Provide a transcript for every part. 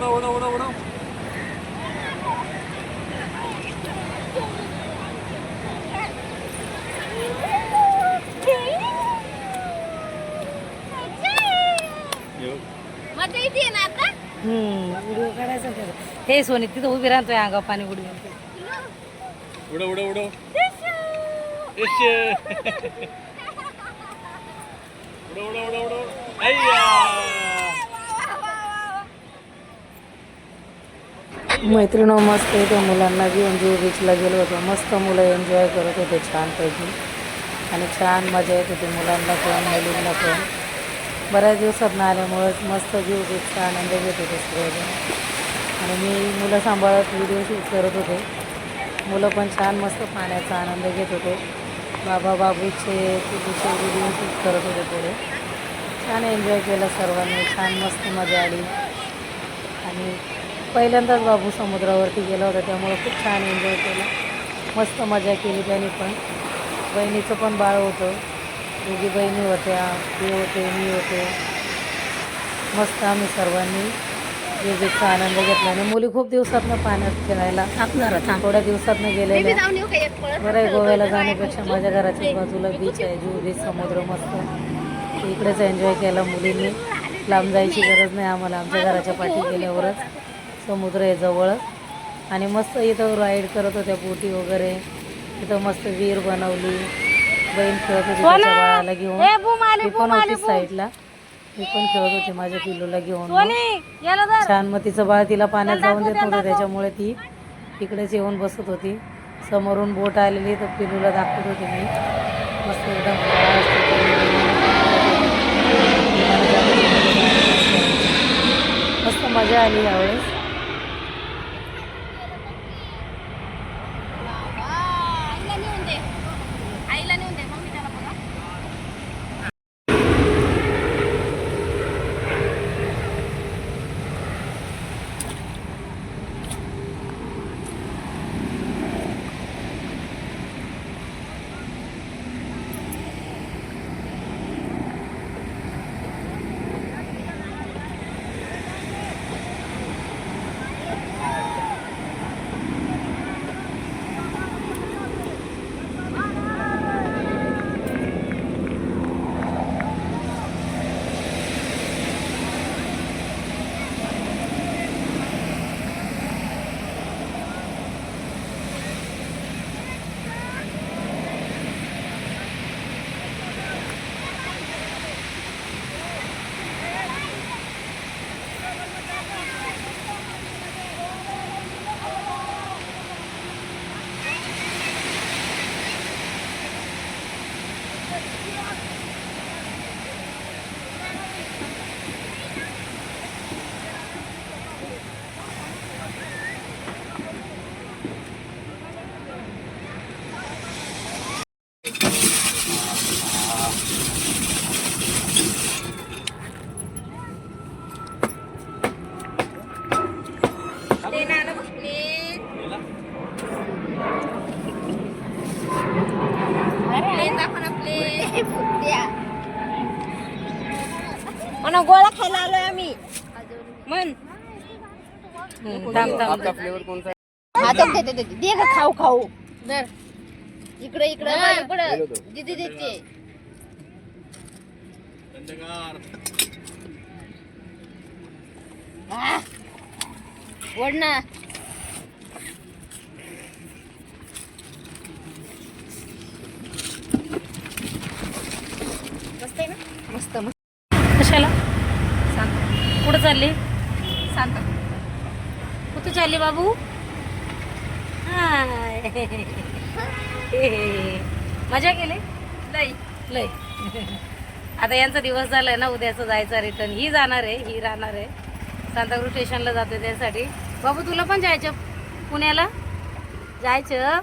उडव उडव उडव उडव येऊ. मजा येते ना आता व्हिडिओ काढायचा त्याचा. हे सोनी तिथं उभी राहतोय अंगावर पाणी उडी उडव उडव उडव इश्श. उडव उडव उडव मैत्रिणो मस्त त्या मुलांना घेऊन जुहू बीचला गेलो होतो मस्त मुलं एन्जॉय करत होते छानपैकी. आणि छान मजा येत होती मुलांना पण मुलींना पण. बऱ्याच दिवसात आल्यामुळं मस्त जीव बीचचा आनंद घेत होते सगळेजण. आणि मी मुलं सांभाळत व्हिडिओ शूट करत होते. मुलं पण छान मस्त पाण्याचा आनंद घेत होते. बाबा बाबूचे तुझीचे व्हिडिओ शूट करत होते पुढे. छान एन्जॉय केलं सर्वांनी छान मस्त मजा आली. आणि पहिल्यांदाच बाबू समुद्रावरती गेला होता त्यामुळं खूप छान एन्जॉय केला. मस्त मजा केली त्याने पण. बहिणीचं पण बाळ होतं. दोघी बहिणी होत्या ते होते मी होते. मस्त आम्ही सर्वांनी योगेचा आनंद घेतला आणि मुली खूप दिवसातनं पाण्यात फिरायला थोड्या दिवसातनं गेलेल्या. बरं आहे गोव्याला जाण्यापेक्षा माझ्या घराच्या बाजूला बीच आहे जुहू बीच समुद्र मस्त. इकडेच एन्जॉय केला मुलींनी. लांब जायची गरज नाही आम्हाला आमच्या घराच्या पाठी गेल्यावरच. समुद्र आहे जवळच आणि मस्त इथं राईड करत होत्या बोटी वगैरे. इथं मस्त विहीर बनवली. बहीण खेळत होती बाळाला घेऊन. मी पण होती साईडला मी पण खेळत होते माझ्या पिल्लूला घेऊन. छान मग तिचं बाळ तिला पाण्यात जाऊन देत नव्हतं त्याच्यामुळे ती इकडेच येऊन बसत होती. समोरून बोट आलेली तर पिलूला दाखवत होते मी. मस्त एकदम मस्त मजा आली यावेळेस. म्हणा गोळा खायला आलोय आम्ही. थांब थांब. हा दे गं, खाऊ खाऊ. दर. इकडे इकडे इकडे. दिदी देते ओढ ना. मस्त आहे ना? मस्त मस्त. कशाला? कुठं चालली? शांत कुठं चालली बाबू? हाय. मजा केली? लई. लय आता यांचा दिवस झालाय ना उद्याचं जायचा रिटर्न ही जाणार आहे ही राहणार आहे. सांताक्रूज स्टेशनला जाते त्यासाठी. बाबू तुला पण जायचं? पुण्याला? जायचं.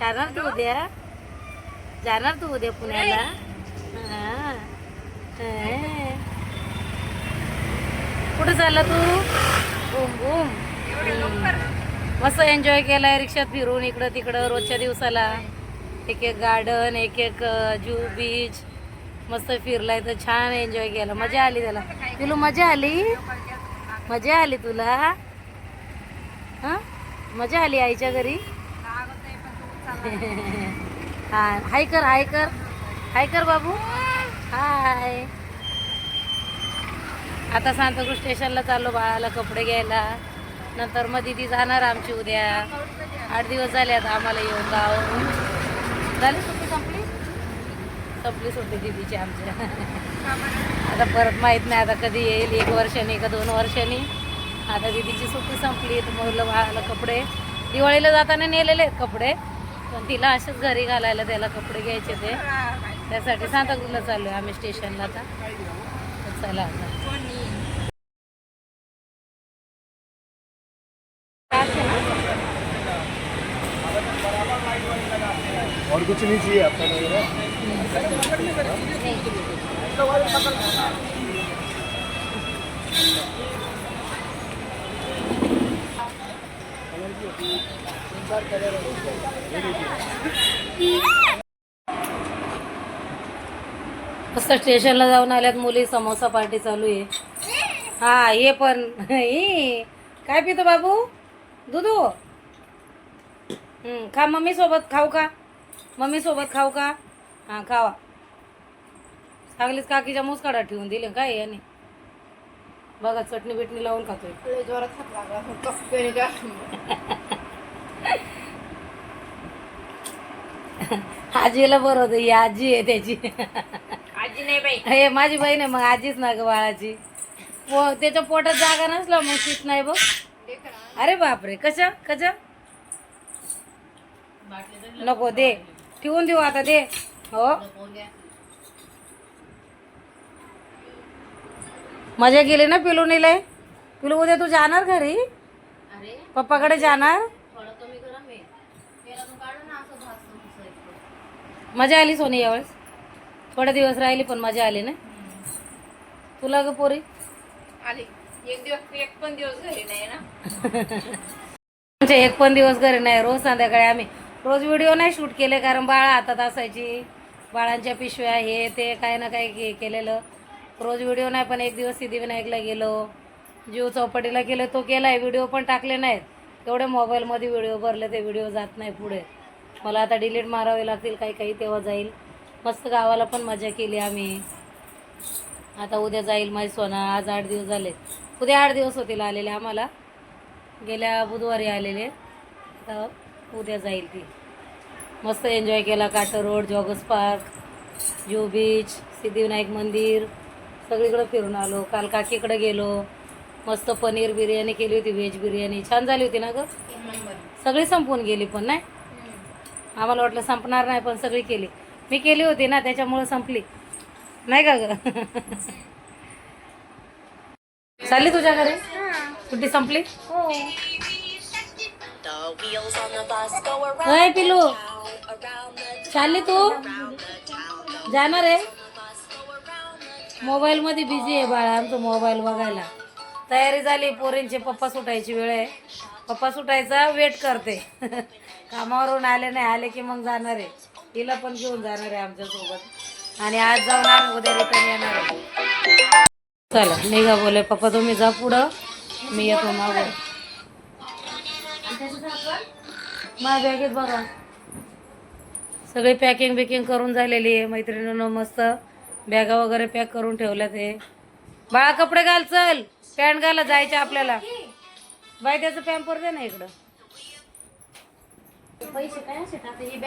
जाणार तू उद्या? जाणार तू उद्या पुण्याला? हा. कुठं चालला तू? बूम बूम मस्त एन्जॉय केलाय रिक्षात फिरून इकडं तिकडं रोजच्या दिवसाला. एक एक गार्डन एक एक जू बीच मस्त फिरलाय तर छान एन्जॉय केला. मजा आली त्याला. तुला मजा आली? मजा आली तुला? हा? मजा आली आईच्या घरी? हा. हाय कर हाय कर. हाय कर बाबू. हाय. आता सांताक्रूज स्टेशनला चाललो बाळाला कपडे घ्यायला. नंतर मग दिदी जाणार आमची उद्या. आठ दिवस झाले आता आम्हाला येऊन गावावरून. झाली सुट्टी संपली? संपली सुट्टी दिदीची आमच्या आता परत माहीत नाही आता कधी येईल एक वर्षाने का दोन वर्षांनी. आता दिदीची सुट्टी संपली तर मुलं बाळाला कपडे. दिवाळीला जाताना नेलेले आहेत कपडे पण तिला असेच घरी घालायला त्याला कपडे घ्यायचे ते. त्यासाठी सांताक्रूजला चाललो आहे आम्ही स्टेशनला आता. तर चला आता और कुछ नहीं चाहिए आपका वगैरह मस्त स्टेशनला जाऊन आल्यात मुली समोसा पार्टी चालू आहे. हा हे पण. काय पितो बाबू? दुधू? हम्म, खा मम्मी सोबत खाऊ का? मम्मी सोबत खाऊ का? हा खावा. चांगलीच काकीच्या मुसकाडा ठेवून दिले काय याने? बघा चटणी बिटणी लावून खातोय. जोरात. आजीला बरं होतं ही आजी आहे त्याची. आजी नाही बाई. हे माझी बहीण आहे मग आजीच ना ग बाळाची. पो त्याच्या पोटात जागा नसला मग तीच नाही बघ. अरे बापरे कशा कशा? नको दे. ठेवून देऊ आता दे. हो. मजा गेली ना पिलू नेलंय पिलू उद्या तू जाणार घरी? पप्पाकडे जाणार. मजा आली सोनी यावेळेस. थोडे दिवस राहिली पण मजा आली ना? तुला ग पोरी? आली. एक दिवस एक पण दिवस घरी नाही ना. आमच्या एक पण दिवस घरी नाही रोज संध्याकाळी आम्ही. रोज व्हिडिओ नाही शूट केले कारण बाळा हातात असायची. बाळांच्या पिशव्या हे ते काय ना काय केलेलं. रोज व्हिडिओ नाही पण एक दिवस सिद्धिविनायकला गेलो. जीव चौपाटीला गेलो तो केलाय. व्हिडिओ पण टाकले नाहीत. तेवढे मोबाईलमध्ये व्हिडिओ भरले ते व्हिडिओ जात नाही पुढे. मला आता डिलीट मारावे लागतील काही काही तेव्हा जाईल. मस्त गावाला पण मजा केली आम्ही. आता उद्या जाईल माझी सोना. आज आठ दिवस झाले उद्या आठ दिवस होतील आलेले आम्हाला. गेल्या बुधवारी आलेले. आता उद्या जाईल ती. मस्त एन्जॉय केला Carter road joggers park Juhu beach Siddhivinayak मंदिर. सगळीकडे फिरून आलो. काल काकीकडे गेलो. मस्त पनीर बिर्याणी केली होती व्हेज बिर्याणी. छान झाली होती ना ग? सगळी संपवून गेली पण नाही? आम्हाला वाटलं संपणार नाही पण सगळी केली. मी केली होती ना त्याच्यामुळं संपली. नाही का ग? चालली तुझ्याकडे कुठे संपली? पिलू. चालली तू? जाणार आहे? मोबाईल मध्ये बिझी आहे बाळा आमचं मोबाईल बघायला. तयारी झाली पोरींचे पप्पा सुटायची वेळ आहे. पप्पा सुटायचा वेट करते. कामावरून आले नाही आले की मग जाणार आहे. तिला पण घेऊन जाणार आहे आमच्यासोबत. आणि आज जाऊन आम्ही उद्या रिटर्न येणार आहे. चला निघा बोले पप्पा तुम्ही जा पुढं. मी येतो मागं. माझ्या बॅगेत बघा. सगळी पॅकिंग बिकिंग करून झालेली आहे. मैत्रिणीनं मस्त. बॅगा वगैरे पॅक करून ठेवल्यात हे. बाळा कपडे घाल चल. पॅन्ट घाला जायचे आपल्याला. बाय त्याचं पॅम्पर दे ना इकडं. ही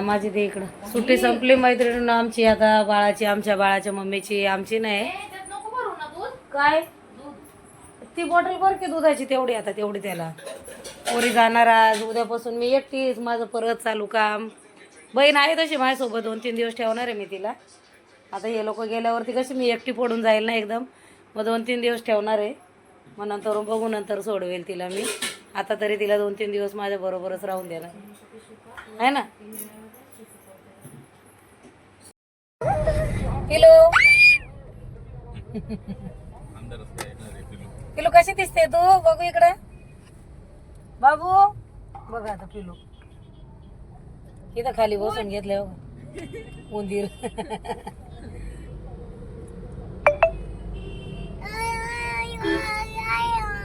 माझी ते इकडं. सुट्टी संपली मैत्रिणीनं आमची आता बाळाची आमच्या बाळाच्या मम्मीची आमची नाही. काय? ती बॉटल भर की दुधाची तेवढी आता तेवढी त्याला. पोरी जाणार आज उद्यापासून मी एकटीच माझं परत चालू काम. बहीण आहे तशी माझ्यासोबत दोन तीन दिवस ठेवणार आहे मी तिला. आता हे लोक गेल्यावरती कशी मी एकटी पडून जाईल ना एकदम. मग दोन तीन दिवस ठेवणार आहे. मग नंतर बघू नंतर सोडवेल तिला मी. आता तरी तिला दोन तीन दिवस माझ्या बरोबरच राहून देणार आहे ना? किलो पिलू कशी दिसते तू? बघू इकडे. बाबू. बघा आता पिलू. इथं खाली बसून घेतलं उंदीर.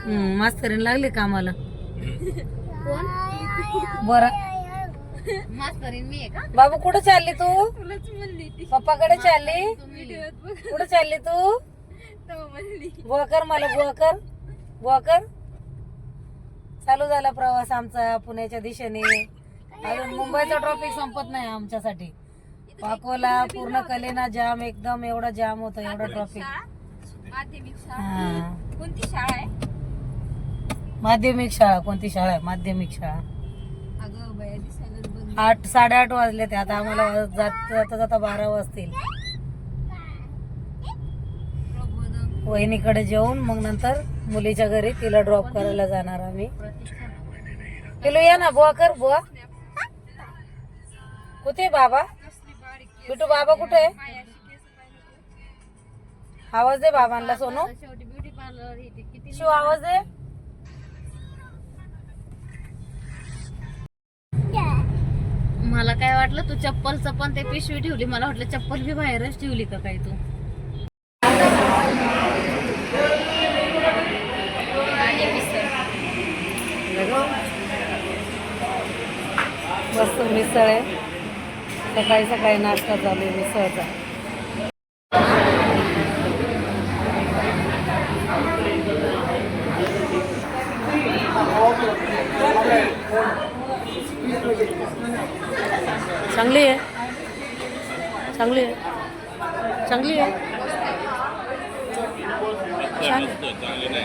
मास्तरीन लागली कामाला. कोण? बरं. मास्तरीन मी आहे का? बाबू कुठं चालली तू? पप्पाकडे चालली? कुठं चालली तू? बुवा कर मला बुवा कर. बुवा कर. चालू झाला प्रवास आमचा पुण्याच्या दिशेने. अजून मुंबईचा ट्रॉफिक संपत नाही आमच्यासाठी. पाकोला पूर्ण कलेना जाम एकदम एवढा जाम होतं एवढा ट्रॉफिक माध्यमिक शाळा? हा. माध्यमिक शाळा कोणती शाळा आहे? माध्यमिक शाळा. आठ साडेआठ वाजले ते. आता आम्हाला जात जाता जाता बारा वाजतील. वहिनीकडे जेवून मग नंतर मुलीच्या घरी तिला ड्रॉप करायला जाणार आम्ही. पिलू या ना बुवा कर बुवा. कुठे बाबा? बिटू बाबा कुठे आहे? आवाज दे बाबांना सोनू. शिव आवाज दे. मला काय वाटलं तू चप्पलचं पण ते पिशवी ठेवली. मला वाटलं चप्पल बी बाहेरच ठेवली का काय तू? मस्त मिसळ आहे. सकाळी सकाळी नाश्ता चालू आहे मिसळचा चांगली आहे चांगली आहे चांगली आहे छान आहे. चांगले